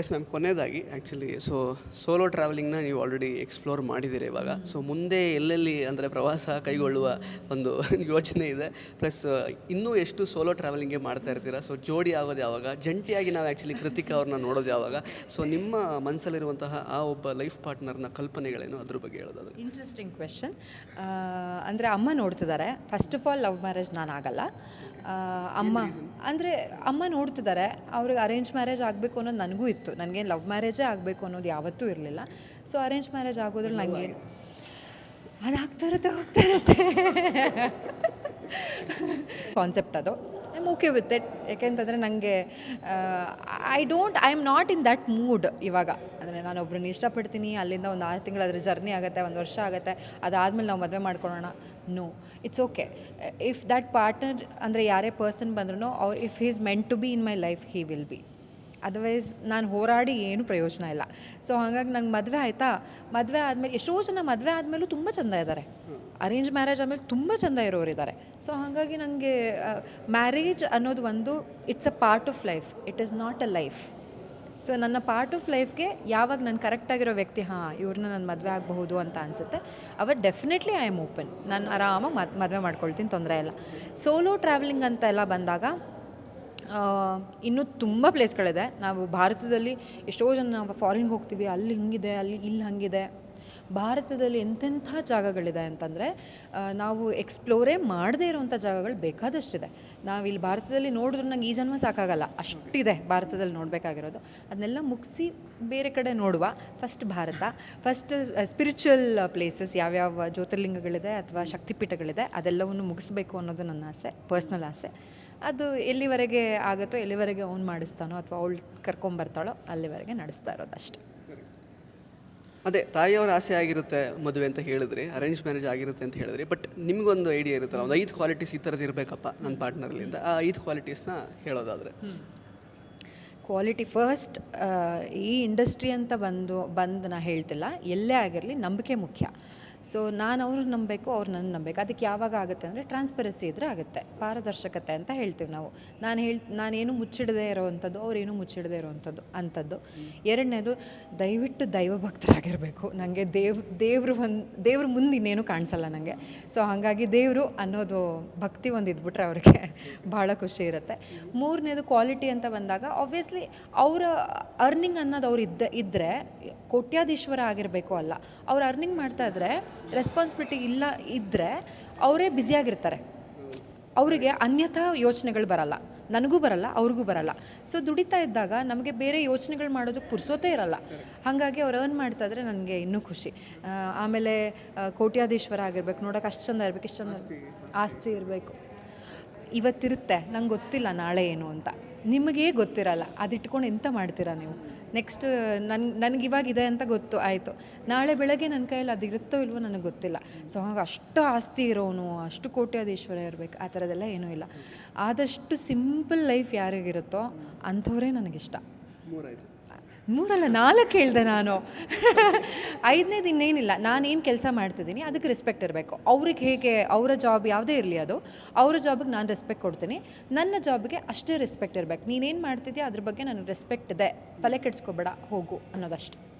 S ma'am ಕೊನೆಯದಾಗಿ actually so solo ಟ್ರಾವೆಲಿಂಗ್ನ ನೀವು ಆಲ್ರೆಡಿ ಎಕ್ಸ್ಪ್ಲೋರ್ ಮಾಡಿದ್ದೀರಿ ಇವಾಗ. ಸೊ ಮುಂದೆ ಎಲ್ಲೆಲ್ಲಿ ಅಂದರೆ ಪ್ರವಾಸ ಕೈಗೊಳ್ಳುವ ಒಂದು ಯೋಚನೆ ಇದೆ. ಪ್ಲಸ್ ಇನ್ನೂ ಎಷ್ಟು ಸೋಲೋ ಟ್ರಾವೆಲಿಂಗ್ಗೆ ಮಾಡ್ತಾ ಇರ್ತೀರಾ? ಸೊ ಜೋಡಿ ಆಗೋದು ಯಾವಾಗ? ಜಂಟಿಯಾಗಿ ನಾವು ಆ್ಯಕ್ಚುಲಿ ಕೃತಿಕಾ ಅವ್ರನ್ನ ನೋಡೋದು ಯಾವಾಗ? ಸೊ ನಿಮ್ಮ ಮನಸ್ಸಲ್ಲಿರುವಂತಹ ಆ ಒಬ್ಬ ಲೈಫ್ ಪಾರ್ಟ್ನರ್ನ ಕಲ್ಪನೆಗಳೇನು? ಅದ್ರ ಬಗ್ಗೆ ಹೇಳೋದಾದ್ರೆ. ಇಂಟ್ರೆಸ್ಟಿಂಗ್ ಕ್ವೆಶನ್ ಅಂದರೆ ಅಮ್ಮ ನೋಡ್ತಿದ್ದಾರೆ. First of all love marriage ನಾನು ಆಗಲ್ಲ ಅಮ್ಮ ಅಂದರೆ ಅಮ್ಮ ನೋಡ್ತಿದ್ದಾರೆ. ಅವ್ರಿಗೆ ಅರೇಂಜ್ ಮ್ಯಾರೇಜ್ ಆಗಬೇಕು ಅನ್ನೋದು ನನಗೂ ಇತ್ತು. ನನಗೇನು ಲವ್ ಮ್ಯಾರೇಜೇ ಆಗಬೇಕು ಅನ್ನೋದು ಯಾವತ್ತೂ ಇರಲಿಲ್ಲ. ಸೊ ಅರೇಂಜ್ ಮ್ಯಾರೇಜ್ ಆಗೋದ್ರಲ್ಲಿ ನನಗೆ ಅದು ಆಗ್ತಾ ಇರುತ್ತೆ ಹೋಗ್ತಾ ಇರುತ್ತೆ. ಕಾನ್ಸೆಪ್ಟ್ ಅದು. I am okay with it ಯಾಕೆಂತಂದರೆ ನನಗೆ I don't I am not in that mood ಇವಾಗ. ಅಂದರೆ ನಾನು ಒಬ್ಬರನ್ನ ಇಷ್ಟಪಡ್ತೀನಿ ಅಲ್ಲಿಂದ ಒಂದು ಆರು ತಿಂಗಳು ಅದ್ರ ಜರ್ನಿ ಆಗುತ್ತೆ ಒಂದು ವರ್ಷ ಆಗುತ್ತೆ ಅದಾದಮೇಲೆ ನಾವು ಮದುವೆ ಮಾಡ್ಕೊಳ್ಳೋಣ no it's okay if that partner ಅಂದರೆ ಯಾರೇ ಪರ್ಸನ್ ಬಂದ್ರೂ ಅವ್ರು if is meant to be in my life he will be otherwise ನಾನು ಹೋರಾಡಿ ಏನು ಪ್ರಯೋಜನ ಇಲ್ಲ. ಸೊ ಹಾಗಾಗಿ ನಂಗೆ ಮದುವೆ ಆಯಿತಾ? ಮದುವೆ ಆದಮೇಲೆ ಎಷ್ಟೋ ಜನ ಮದುವೆ ಆದಮೇಲೂ ತುಂಬ ಚೆಂದ ಇದ್ದಾರೆ ಅರೇಂಜ್ ಮ್ಯಾರೇಜ್ ಆದಮೇಲೆ ತುಂಬ ಚೆಂದ ಇರೋರಿದ್ದಾರೆ ಸೊ ಹಾಗಾಗಿ ನನಗೆ ಮ್ಯಾರೇಜ್ ಅನ್ನೋದು ಒಂದು it's a part of life it is not a life so ನನ್ನ ಪಾರ್ಟ್ ಆಫ್ ಲೈಫ್ಗೆ ಯಾವಾಗ ನಾನು ಕರೆಕ್ಟಾಗಿರೋ ವ್ಯಕ್ತಿ, ಹಾಂ, ಇವ್ರನ್ನ ನಾನು ಮದುವೆ ಆಗಬಹುದು ಅಂತ ಅನಿಸುತ್ತೆ. ಅವ ಡೆಫಿನೆಟ್ಲಿ ಐ ಆಮ್ ಓಪನ್ ನಾನು ಆರಾಮಾಗಿ ಮದ್, ಮದುವೆ ಮಾಡ್ಕೊಳ್ತೀನಿ, ತೊಂದರೆ ಇಲ್ಲ. ಸೋಲೋ ಟ್ರಾವೆಲಿಂಗ್ ಅಂತ ಎಲ್ಲ ಬಂದಾಗ ಇನ್ನೂ ತುಂಬ ಪ್ಲೇಸ್ಗಳಿದೆ ನಾವು ಭಾರತದಲ್ಲಿ ಎಷ್ಟೋ ಜನ ನಾವು ಫಾರಿನ್ಗೆ ಹೋಗ್ತೀವಿ. ಅಲ್ಲಿ ಹಿಂಗಿದೆ, ಅಲ್ಲಿ ಇಲ್ಲಿ ಹಂಗಿದೆ. ಭಾರತದಲ್ಲಿ ಎಂತೆಂಥ ಜಾಗಗಳಿದೆ ಅಂತಂದರೆ ನಾವು ಎಕ್ಸ್ಪ್ಲೋರೇ ಮಾಡದೇ ಇರುವಂಥ ಜಾಗಗಳು ಬೇಕಾದಷ್ಟಿದೆ. ನಾವು ಇಲ್ಲಿ ಭಾರತದಲ್ಲಿ ನೋಡಿದ್ರೆ ನಂಗೆ ಈ ಜನ್ಮ ಸಾಕಾಗಲ್ಲ. ಅಷ್ಟಿದೆ ಭಾರತದಲ್ಲಿ ನೋಡಬೇಕಾಗಿರೋದು. ಅದನ್ನೆಲ್ಲ ಮುಗಿಸಿ ಬೇರೆ ಕಡೆ ನೋಡುವ. First Bharat. First spiritual places ಯಾವ್ಯಾವ ಜ್ಯೋತಿರ್ಲಿಂಗಗಳಿದೆ ಅಥವಾ ಶಕ್ತಿಪೀಠಗಳಿದೆ, ಅದೆಲ್ಲವನ್ನು ಮುಗಿಸ್ಬೇಕು ಅನ್ನೋದು ನನ್ನ ಆಸೆ ಪರ್ಸ್ನಲ್ ಆಸೆ. ಅದು ಎಲ್ಲಿವರೆಗೆ ಆಗುತ್ತೋ, ಎಲ್ಲಿವರೆಗೆ ಅವ್ನು ಮಾಡಿಸ್ತಾನೋ ಅಥವಾ ಅವಳು ಕರ್ಕೊಂಬರ್ತಾಳೋ, ಅಲ್ಲಿವರೆಗೆ ನಡೆಸ್ತಾ ಇರೋದು ಅಷ್ಟೇ. ಅದೇ ತಾಯಿಯವರ ಆಸೆ ಆಗಿರುತ್ತೆ ಮದುವೆ ಅಂತ ಹೇಳಿದ್ರಿ ಅರೇಂಜ್ ಮ್ಯಾರೇಜ್ ಆಗಿರುತ್ತೆ ಅಂತ ಹೇಳಿದ್ರಿ ಬಟ್ ನಿಮಗೊಂದು ಐಡಿಯಾ ಇರುತ್ತಲ್ಲ, ಒಂದು ಐದು ಕ್ವಾಲಿಟೀಸ್ ಈ ಥರದ್ದು ಇರಬೇಕಪ್ಪ ನನ್ನ ಪಾರ್ಟ್ನರ್ಲಿಂದ ಆ ಐದು ಕ್ವಾಲಿಟೀಸ್ನ ಹೇಳೋದಾದರೆ. ಕ್ವಾಲಿಟಿ ಫಸ್ಟ್ ಈ ಇಂಡಸ್ಟ್ರಿ ಅಂತ ಬಂದು ಬಂದು ನಾ ಹೇಳ್ತಿಲ್ಲ, ಎಲ್ಲೇ ಆಗಿರಲಿ ನಂಬಿಕೆ ಮುಖ್ಯ. ಸೊ ನಾನು ಅವ್ರನ್ನ ನಂಬಬೇಕು ಅವ್ರು ನನ್ನ ನಂಬಬೇಕು. ಅದಕ್ಕೆ ಯಾವಾಗ ಆಗುತ್ತೆ ಅಂದರೆ ಟ್ರಾನ್ಸ್ಪರೆನ್ಸಿ ಇದ್ದರೆ ಆಗುತ್ತೆ. ಪಾರದರ್ಶಕತೆ ಅಂತ ಹೇಳ್ತೀವಿ ನಾವು. ನಾನು ಹೇಳ್ ನಾನೇನು ಮುಚ್ಚಿಡದೇ ಇರೋವಂಥದ್ದು ಅವ್ರೇನು ಮುಚ್ಚಿಡದೇ ಇರೋವಂಥದ್ದು, ಅಂಥದ್ದು. ಎರಡನೇದು, ದಯವಿಟ್ಟು ದೈವ ಭಕ್ತರಾಗಿರಬೇಕು. ನನಗೆ ದೇವ್, ದೇವರು ಒಂದು, ದೇವ್ರ ಮುಂದೆ ಇನ್ನೇನು ಕಾಣಿಸಲ್ಲ ನನಗೆ ಸೊ ಹಾಗಾಗಿ ದೇವರು ಅನ್ನೋದು ಭಕ್ತಿ ಒಂದು ಇದ್ಬಿಟ್ರೆ ಅವ್ರಿಗೆ ಭಾಳ ಖುಷಿ ಇರುತ್ತೆ. ಮೂರನೇದು ಕ್ವಾಲಿಟಿ ಅಂತ ಬಂದಾಗ ಆಬ್ವಿಯಸ್ಲಿ ಅವರ ಅರ್ನಿಂಗ್ ಅನ್ನೋದು ಅವ್ರು ಇದ್ದ ಇದ್ದರೆ ಕೋಟ್ಯಾಧೀಶ್ವರ ಆಗಿರಬೇಕು ಅಲ್ಲ. ಅವ್ರು ಅರ್ನಿಂಗ್ ಮಾಡ್ತಾ ಇದ್ರೆ ರೆಸ್ಪಾನ್ಸಿಬಿಲಿಟಿ ಇಲ್ಲ ಇದ್ದರೆ ಅವರೇ ಬ್ಯುಸಿಯಾಗಿರ್ತಾರೆ ಅವರಿಗೆ ಅನ್ಯಥಾ ಯೋಚನೆಗಳು ಬರಲ್ಲ. ನನಗೂ ಬರಲ್ಲ ಅವ್ರಿಗೂ ಬರಲ್ಲ. ಸೊ ದುಡಿತಾ ಇದ್ದಾಗ ನಮಗೆ ಬೇರೆ ಯೋಚನೆಗಳು ಮಾಡೋದಕ್ಕೆ ಪುರ್ಸೋತೇ ಇರಲ್ಲ. ಹಾಗಾಗಿ ಅವ್ರು ಅರ್ನ್ ಮಾಡ್ತಾ ಇದ್ರೆ ನನಗೆ ಇನ್ನೂ ಖುಷಿ. ಆಮೇಲೆ ಕೋಟ್ಯಾಧೀಶ್ವರ ಆಗಿರ್ಬೇಕು ನೋಡೋಕೆ ಅಷ್ಟು ಚಂದ ಇರಬೇಕು ಇಷ್ಟು ಚಂದ ಆಸ್ತಿ ಇರಬೇಕು. ಇವತ್ತಿರುತ್ತೆ, ನಂಗೆ ಗೊತ್ತಿಲ್ಲ ನಾಳೆ ಏನು ಅಂತ. ನಿಮಗೇ ಗೊತ್ತಿರಲ್ಲ, ಅದಿಟ್ಕೊಂಡು ಎಂತ ಮಾಡ್ತೀರಾ ನೀವು? ನೆಕ್ಸ್ಟ್ ನನ್, ನನಗೆ ಇವಾಗಿದೆ ಅಂತ ಗೊತ್ತು, ಆಯಿತು. ನಾಳೆ ಬೆಳಗ್ಗೆ ನನ್ನ ಕೈಯಲ್ಲಿ ಅದು ಇರುತ್ತೋ ಇಲ್ವೋ ನನಗೆ ಗೊತ್ತಿಲ್ಲ. ಸೊ ಹಾಗೆ ಅಷ್ಟು ಆಸ್ತಿ ಇರೋನು, ಅಷ್ಟು ಕೋಟ್ಯಾಧೀಶ್ವರ ಇರಬೇಕು, ಆ ಥರದ್ದೆಲ್ಲ ಏನೂ ಇಲ್ಲ. ಆದಷ್ಟು ಸಿಂಪಲ್ ಲೈಫ್ ಯಾರಿಗಿರುತ್ತೋ ಅಂಥವರೇ ನನಗಿಷ್ಟ. ಮೂರಲ್ಲ ನಾಲ್ಕು ಹೇಳ್ದೆ ನಾನು. ಐದನೇದು ಇನ್ನೇನಿಲ್ಲ, ನಾನೇನು ಕೆಲಸ ಮಾಡ್ತಿದ್ದೀನಿ, ಅದಕ್ಕೆ ರೆಸ್ಪೆಕ್ಟ್ ಇರಬೇಕು. ಅವ್ರಿಗೆ ಹೇಗೆ, ಅವರ ಜಾಬ್ ಯಾವುದೇ ಇರಲಿ ಅದು, ಅವರ ಜಾಬಿಗೆ ನಾನು ರೆಸ್ಪೆಕ್ಟ್ ಕೊಡ್ತೀನಿ. ನನ್ನ ಜಾಬ್ಗೆ ಅಷ್ಟೇ ರೆಸ್ಪೆಕ್ಟ್ ಇರಬೇಕು. ನೀನೇನು ಮಾಡ್ತಿದ್ಯಾ, ಅದ್ರ ಬಗ್ಗೆ ನನಗೆ ರೆಸ್ಪೆಕ್ಟ್ ಇದೆ. ತಲೆ ಕೆಡಿಸ್ಕೋಬೇಡ, ಹೋಗು ಅನ್ನೋದಷ್ಟೇ.